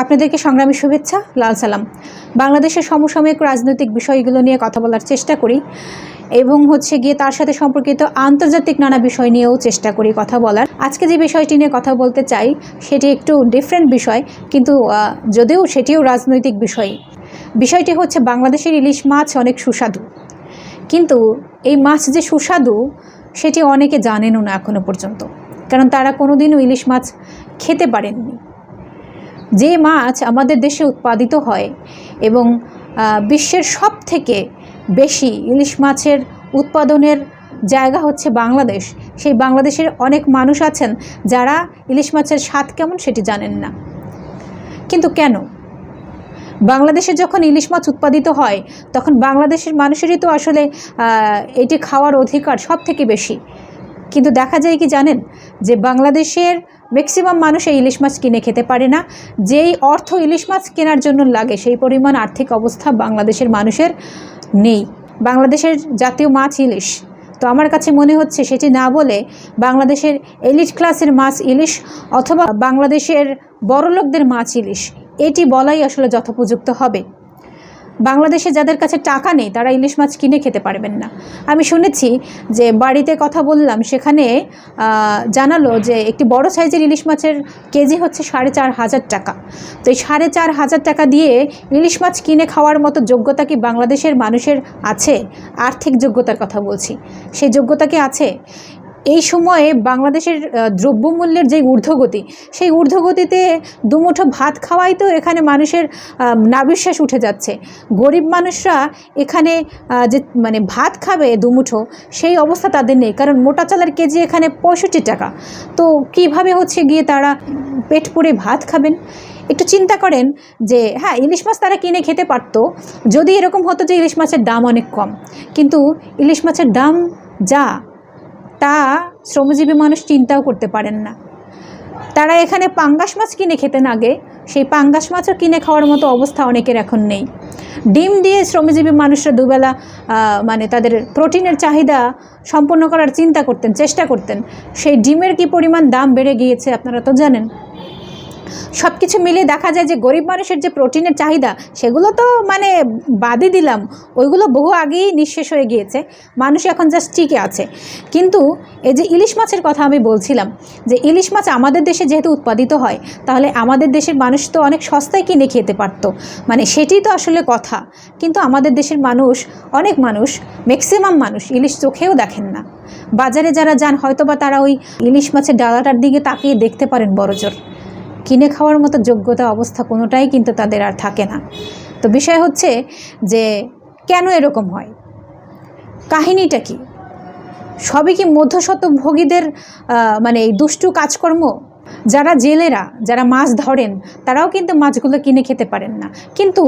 আপনাদেরকে সংগ্রামী শুভেচ্ছা, লাল সালাম। বাংলাদেশের সমসাময়িক রাজনৈতিক বিষয়গুলো নিয়ে কথা বলার চেষ্টা করি এবং হচ্ছে গিয়ে তার সাথে সম্পর্কিত আন্তর্জাতিক নানা বিষয় নিয়েও চেষ্টা করি কথা বলার। আজকে যে বিষয়টি নিয়ে কথা বলতে চাই, সেটি একটু ডিফারেন্ট বিষয়, কিন্তু যদিও সেটিও রাজনৈতিক বিষয়। বিষয়টি হচ্ছে বাংলাদেশের ইলিশ মাছ অনেক সুস্বাদু। কিন্তু এই মাছ যে সুস্বাদু, সেটি অনেকে জানেনও না এখনও পর্যন্ত। কারণ তারা কোনোদিনও ইলিশ মাছ খেতে পারেননি। যে মাছ আমাদের দেশে উৎপাদিত হয় এবং বিশ্বের সব থেকে বেশি ইলিশ মাছের উৎপাদনের জায়গা হচ্ছে বাংলাদেশ। সেই বাংলাদেশের অনেক মানুষ আছেন যারা ইলিশ মাছের স্বাদ কেমন সেটি জানেন না। কিন্তু কেন? বাংলাদেশে যখন ইলিশ মাছ উৎপাদিত হয়, তখন বাংলাদেশের মানুষেরই তো আসলে এটি খাওয়ার অধিকার সব থেকে বেশি। কিন্তু দেখা যায় কি জানেন? যে বাংলাদেশের ম্যাক্সিমাম মানুষ এই ইলিশ মাছ কিনে খেতে পারে না। যেই অর্থ ইলিশ মাছ কেনার জন্য লাগে, সেই পরিমাণ আর্থিক অবস্থা বাংলাদেশের মানুষের নেই। বাংলাদেশের জাতীয় মাছ ইলিশ। তো আমার কাছে মনে হচ্ছে সেটি না বলে বাংলাদেশের এলিট ক্লাসের মাছ ইলিশ অথবা বাংলাদেশের বড়লোকদের মাছ ইলিশ, এটি বলাই আসলে যথোপযুক্ত হবে। বাংলাদেশে যাদের কাছে টাকা নেই, তারা ইলিশ মাছ কিনে খেতে পারবেন না। আমি শুনেছি যে বাড়িতে কথা বললাম, সেখানে জানালো যে একটি বড় সাইজের ইলিশ মাছের কেজি হচ্ছে সাড়ে চার হাজার টাকা। তো এই সাড়ে চার হাজার টাকা দিয়ে ইলিশ মাছ কিনে খাওয়ার মতো যোগ্যতা কি বাংলাদেশের মানুষের আছে? আর্থিক যোগ্যতার কথা বলছি। সেই যোগ্যতা কি আছে? এই সময়ে বাংলাদেশের দ্রব্যমূল্যের যে ঊর্ধ্বগতি, সেই ঊর্ধ্বগতিতে দুমুঠো ভাত খাওয়াই তো এখানে মানুষের নাবিশ্বাস উঠে যাচ্ছে। গরিব মানুষরা এখানে যে মানে ভাত খাবে দুমুঠো, সেই অবস্থা তাদের নেই। কারণ মোটা চালের কেজি এখানে পঁয়ষট্টি টাকা। তো কীভাবে হচ্ছে গিয়ে তারা পেট পুড়ে ভাত খাবেন? একটু চিন্তা করেন যে হ্যাঁ ইলিশ মাছ তারা কিনে খেতে পারতো। যদি এরকম হতো যে ইলিশ মাছের দাম অনেক কম। কিন্তু ইলিশ মাছের দাম যা তা শ্রমজীবী মানুষ চিন্তাও করতে পারেন না। তারা এখানে পাঙ্গাস মাছ কিনে খেতেন আগে। সেই পাঙ্গাস মাছও কিনে খাওয়ার মতো অবস্থা অনেকের এখন নেই। ডিম দিয়ে শ্রমজীবী মানুষরা দুবেলা মানে তাদের প্রোটিনের চাহিদা সম্পন্ন করার চিন্তা করতেন, চেষ্টা করতেন। সেই ডিমের কি পরিমাণ দাম বেড়ে গিয়েছে আপনারা তো জানেন। সব কিছু মিলিয়ে দেখা যায় যে গরিব মানুষের যে প্রোটিনের চাহিদা, সেগুলো তো মানে বাদই দিলাম। ওইগুলো বহু আগেই নিঃশেষ হয়ে গিয়েছে। মানুষ এখন জাস্ট টিকে আছে। কিন্তু এই যে ইলিশ মাছের কথা আমি বলছিলাম, যে ইলিশ মাছ আমাদের দেশে যেহেতু উৎপাদিত হয়, তাহলে আমাদের দেশের মানুষ তো অনেক সস্তায় কিনে খেতে পারতো। মানে সেটি তো আসলে কথা। কিন্তু আমাদের দেশের মানুষ, অনেক মানুষ ম্যাক্সিমাম মানুষ ইলিশ চোখেও দেখেন না। বাজারে যারা যান হয়তো বা তারা ওই ইলিশ মাছের ডালাটার দিকে তাকিয়ে দেখতে পারেন বড়জোর। কিনে খাওয়ার মতো যোগ্যতা অবস্থা কোনোটাই কিন্তু তাদের আর থাকে না। তো বিষয় হচ্ছে যে কেন এরকম হয়? কাহিনীটা কি? সবই কি মধ্যশতভোগীদের মানে এই দুষ্টু কাজকর্ম? যারা জেলেরা, যারা মাছ ধরেন, তারাও কিন্তু মাছগুলো কিনে খেতে পারেন না। কিন্তু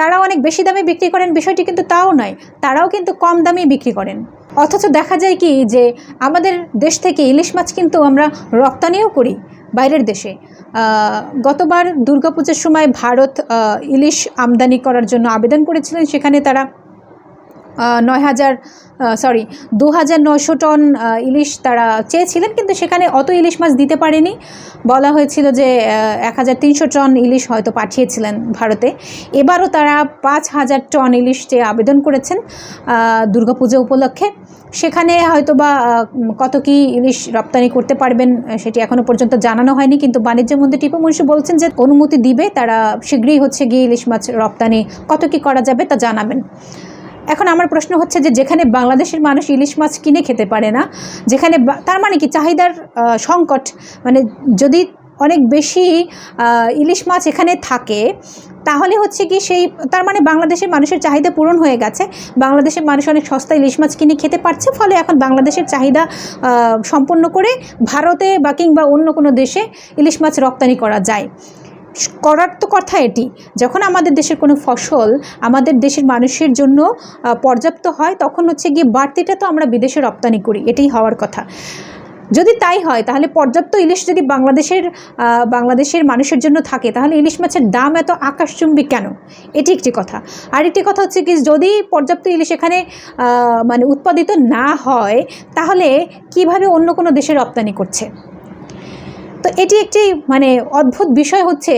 তারা অনেক বেশি দামে বিক্রি করেন, বিষয়টি কিন্তু তাও নয়, তারাও কিন্তু কম দামেই বিক্রি করেন। অথচ দেখা যায় কি যে আমাদের দেশ থেকে ইলিশ মাছ কিন্তু আমরা রপ্তানিও করি বাইরের দেশে। গতবার দুর্গাপূজার সময় ভারত ইলিশ আমদানি করার জন্য আবেদন করেছিলেন। সেখানে তারা নয় হাজার সরি দু হাজার নশো টন ইলিশ তারা চেয়েছিলেন, কিন্তু সেখানে অত ইলিশ মাছ দিতে পারেনি। বলা হয়েছিল যে এক হাজার তিনশো টন ইলিশ হয়তো পাঠিয়েছিলেন ভারতে। এবারও তারা পাঁচ হাজার টন ইলিশ চেয়ে আবেদন করেছেন দুর্গাপূজা উপলক্ষে। সেখানে হয়তো বা কত কি ইলিশ রপ্তানি করতে পারবেন সেটি এখনও পর্যন্ত জানানো হয়নি, কিন্তু বাণিজ্য মন্ত্রী টিপু মুন্সি বলছেন যে, অনুমতি দিবে, তারা শীঘ্রই হচ্ছে গিয়ে ইলিশ মাছ রপ্তানি কত কি করা যাবে তা জানাবেন। এখন আমার প্রশ্ন হচ্ছে যে যেখানে বাংলাদেশের মানুষ ইলিশ মাছ কিনে খেতে পারে না, যেখানে তার মানে কি চাহিদার সংকট? মানে যদি অনেক বেশি ইলিশ মাছ এখানে থাকে, তাহলে হচ্ছে কি সেই, তার মানে বাংলাদেশের মানুষের চাহিদা পূরণ হয়ে গেছে। বাংলাদেশের মানুষ অনেক সস্তা ইলিশ মাছ কিনে খেতে পারছে, ফলে এখন বাংলাদেশের চাহিদা সম্পন্ন করে ভারতে বা কিংবা অন্য কোনো দেশে ইলিশ মাছ রপ্তানি করা যায়। করার তো কথা এটি। যখন আমাদের দেশের কোনো ফসল আমাদের দেশের মানুষের জন্য পর্যাপ্ত হয়, তখন হচ্ছে গিয়ে বাড়তিটা তো আমরা বিদেশে রপ্তানি করি। এটাই হওয়ার কথা। যদি তাই হয়, তাহলে পর্যাপ্ত ইলিশ যদি বাংলাদেশের বাংলাদেশের মানুষের জন্য থাকে, তাহলে ইলিশ মাছের দাম এত আকাশচুম্বী কেন? এটি একটি কথা। আর একটি কথা হচ্ছে কি, যদি পর্যাপ্ত ইলিশ এখানে মানে উৎপাদিত না হয়, তাহলে কীভাবে অন্য কোনো দেশে রপ্তানি করছে? তো এটি একটি মানে অদ্ভুত বিষয় হচ্ছে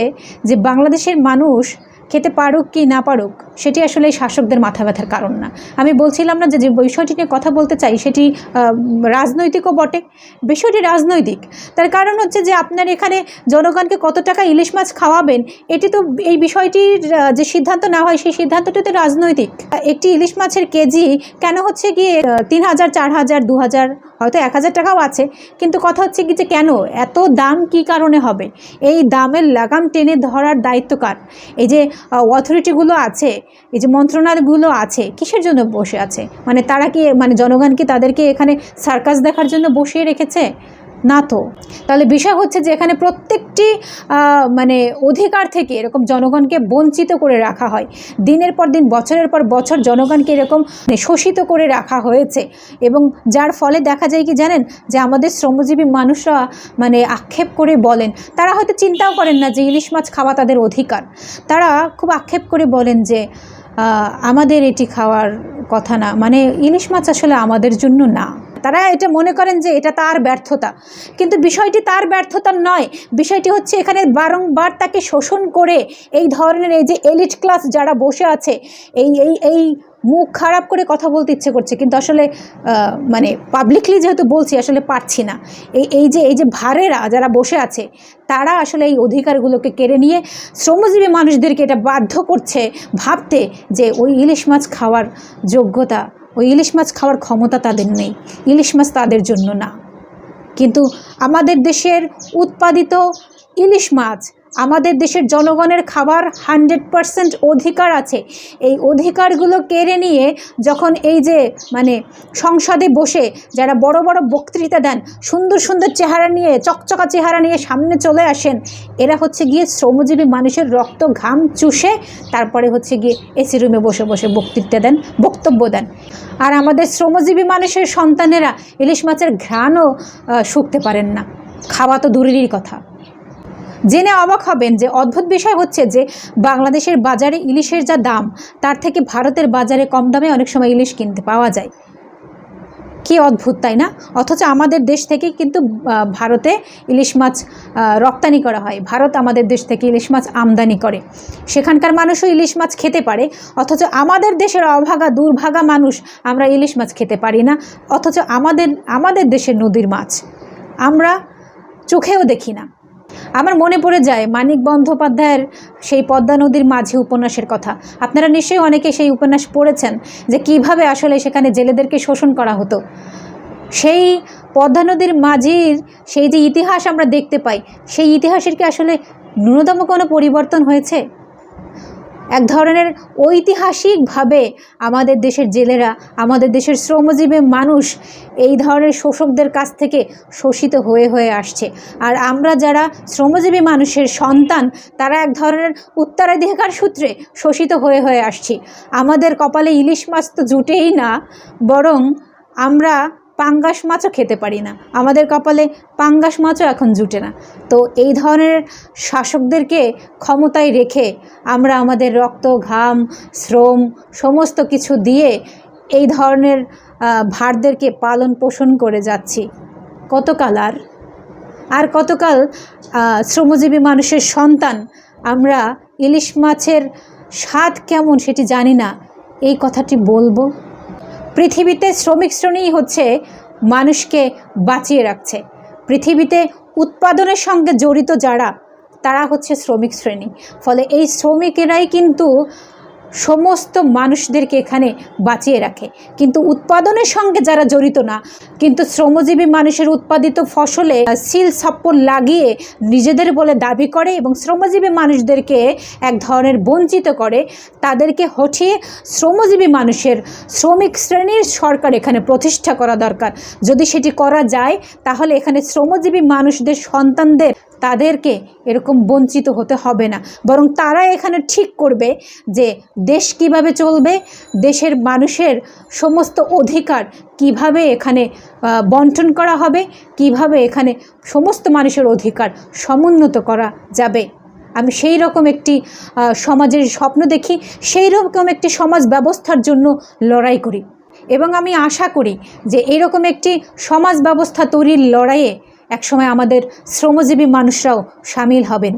যে বাংলাদেশের মানুষ খেতে পারুক কি না পারুক, সেটি আসলে শাসকদের মাথা ব্যথার কারণ না। আমি বলছিলাম না যে যে বিষয়টি নিয়ে কথা বলতে চাই, সেটি রাজনৈতিকও বটে। বিষয়টি রাজনৈতিক। তার কারণ হচ্ছে যে, আপনার এখানে জনগণকে কত টাকা ইলিশ মাছ খাওয়াবেন, এটি তো এই বিষয়টির যে সিদ্ধান্ত না হয়, সেই সিদ্ধান্তটি তো রাজনৈতিক। একটি ইলিশ মাছের কেজি কেন হচ্ছে গিয়ে তিন হাজার, চার হাজার, দু হাজার হয়তো এক হাজার টাকাও আছে, কিন্তু কথা হচ্ছে কি যে কেন? এত দাম কি কারণে হবে? এই দামের লাগাম টেনে ধরার দায়িত্ব কার? এই যে অথরিটিগুলো আছে, এই যে মন্ত্রণালয়গুলো আছে, কিসের জন্য বসে আছে? মানে তারা কি মানে জনগণ কি তাদেরকে এখানে সার্কাস দেখার জন্য বসিয়ে রেখেছে? না তো? তাহলে বিষয় হচ্ছে যে এখানে প্রত্যেকটি মানে অধিকার থেকে এরকম জনগণকে বঞ্চিত করে রাখা হয়। দিনের পর দিন, বছরের পর বছর জনগণকে এরকম মানে শোষিত করে রাখা হয়েছে। এবং যার ফলে দেখা যায় কি জানেন? যে আমাদের শ্রমজীবী মানুষরা মানে আক্ষেপ করে বলেন, তারা হয়তো চিন্তাও করেন না যে ইলিশ মাছ খাওয়া তাদের অধিকার। তারা খুব আক্ষেপ করে বলেন যে আমাদের এটি খাওয়ার কথা না। মানে ইলিশ মাছ আসলে আমাদের জন্য না। তারা এটা মনে করেন যে এটা তার ব্যর্থতা। কিন্তু বিষয়টি তার ব্যর্থতা নয়। বিষয়টি হচ্ছে এখানে বারংবার তাকে শোষণ করে এই ধরনের এই যে এলিট ক্লাস যারা বসে আছে, এই এই এই মুখ খারাপ করে কথা বলতে ইচ্ছে করছে। কিন্তু আসলে মানে পাবলিকলি যেহেতু বলছি, আসলে পারছি না। এই এই যে এই যে ভারেরা যারা বসে আছে, তারা আসলে এই অধিকারগুলোকে কেড়ে নিয়ে শ্রমজীবী মানুষদেরকে এটা বাধ্য করছে, ভাবতে যে ওই ইলিশ মাছ খাওয়ার যোগ্যতা ওই ইলিশ মাছ খাওয়ার ক্ষমতা তাদের নেই। ইলিশ মাছ তাদের জন্য না। কিন্তু আমাদের দেশের উৎপাদিত ইলিশ মাছ আমাদের দেশের জনগণের খাবার হান্ড্রেড পারসেন্ট অধিকার আছে। এই অধিকারগুলো কেড়ে নিয়ে যখন এই যে মানে সংসদে বসে যারা বড় বড় বক্তৃতা দেন, সুন্দর সুন্দর চেহারা নিয়ে, চকচকা চেহারা নিয়ে সামনে চলে আসেন, এরা হচ্ছে গিয়ে শ্রমজীবী মানুষের রক্ত ঘাম চুষে তারপরে হচ্ছে গিয়ে এসি রুমে বসে বসে বক্তৃতা দেন, বক্তব্য দেন। আর আমাদের শ্রমজীবী মানুষের সন্তানেরা ইলিশ মাছের ঘ্রাণও শুকতে পারেন না। খাওয়া তো দূরেরই কথা। জেনে অবাক হবেন যে অদ্ভুত বিষয় হচ্ছে যে বাংলাদেশের বাজারে ইলিশের যা দাম, তার থেকে ভারতের বাজারে কম দামে অনেক সময় ইলিশ কিনতে পাওয়া যায়। কি অদ্ভুত, তাই না? অথচ আমাদের দেশ থেকে কিন্তু ভারতে ইলিশ মাছ রপ্তানি করা হয়। ভারত আমাদের দেশ থেকে ইলিশ মাছ আমদানি করে। সেখানকার মানুষও ইলিশ মাছ খেতে পারে। অথচ আমাদের দেশের অভাগা, দুর্ভাগা মানুষ, আমরা ইলিশ মাছ খেতে পারি না। অথচ আমাদের আমাদের দেশের নদীর মাছ, আমরা চোখেও দেখি না। আমার মনে পড়ে যায় মানিক বন্দ্যোপাধ্যায়ের সেই পদ্মা নদীর মাঝে উপন্যাসের কথা। আপনারা নিশ্চয়ই অনেকে সেই উপন্যাস পড়েছেন যে কীভাবে আসলে সেখানে জেলেদেরকে শোষণ করা হতো। সেই পদ্মা নদীর মাঝির সেই যে ইতিহাস আমরা দেখতে পাই, সেই ইতিহাসের কি আসলে ন্যূনতম কোনো পরিবর্তন হয়েছে? এক ধরনের ঐতিহাসিকভাবে আমাদের দেশের জেলেরা, আমাদের দেশের শ্রমজীবী মানুষ এই ধরনের শোষকদের কাছ থেকে শোষিত হয়ে হয়ে আসছে। আর আমরা যারা শ্রমজীবী মানুষের সন্তান, তারা এক ধরনের উত্তরাধিকার সূত্রে শোষিত হয়ে হয়ে আসছি। আমাদের কপালে ইলিশ মাছ তো জুটেই না, বরং আমরা পাঙ্গাস মাছও খেতে পারি না। আমাদের কপালে পাঙ্গাস মাছও এখন জুটে না। তো এই ধরনের শাসকদেরকে ক্ষমতায় রেখে আমরা আমাদের রক্ত, ঘাম, শ্রম সমস্ত কিছু দিয়ে এই ধরনের ভারদেরকে পালন পোষণ করে যাচ্ছি। কতকাল আর? আর কতকাল শ্রমজীবী মানুষের সন্তান আমরা ইলিশ মাছের স্বাদ কেমন সেটি জানি না। এই কথাটি বলব। পৃথিবীতে শ্রমিক শ্রেণীই হচ্ছে মানুষকে বাঁচিয়ে রাখছে। পৃথিবীতে উৎপাদনের সঙ্গে জড়িত যারা, তারা হচ্ছে শ্রমিক শ্রেণি। ফলে এই শ্রমিকেরাই কিন্তু সমস্ত মানুষদেরকে এখানে বাঁচিয়ে রাখে। কিন্তু উৎপাদনের সঙ্গে যারা জড়িত না, কিন্তু শ্রমজীবী মানুষের উৎপাদিত ফসলে সিল সাপ্পর লাগিয়ে নিজেদের বলে দাবি করে এবং শ্রমজীবী মানুষদেরকে এক ধরনের বঞ্চিত করে, তাদেরকে হঠিয়ে শ্রমজীবী মানুষের শ্রমিক শ্রেণির সরকার এখানে প্রতিষ্ঠা করা দরকার। যদি সেটি করা যায়, তাহলে এখানে শ্রমজীবী মানুষদের সন্তানদের তাদেরকে এরকম বঞ্চিত হতে হবে না। বরং তারা এখানে ঠিক করবে যে দেশ কীভাবে চলবে, দেশের মানুষের সমস্ত অধিকার কীভাবে এখানে বন্টন করা হবে, কীভাবে এখানে সমস্ত মানুষের অধিকার সমুন্নত করা যাবে। আমি সেই রকম একটি সমাজের স্বপ্ন দেখি, সেই রকম একটি সমাজ ব্যবস্থার জন্য লড়াই করি। এবং আমি আশা করি যে এরকম একটি সমাজ ব্যবস্থা তৈরির লড়াইয়ে একসময় আমাদের শ্রমজীবী মানুষরাও সামিল হবেন।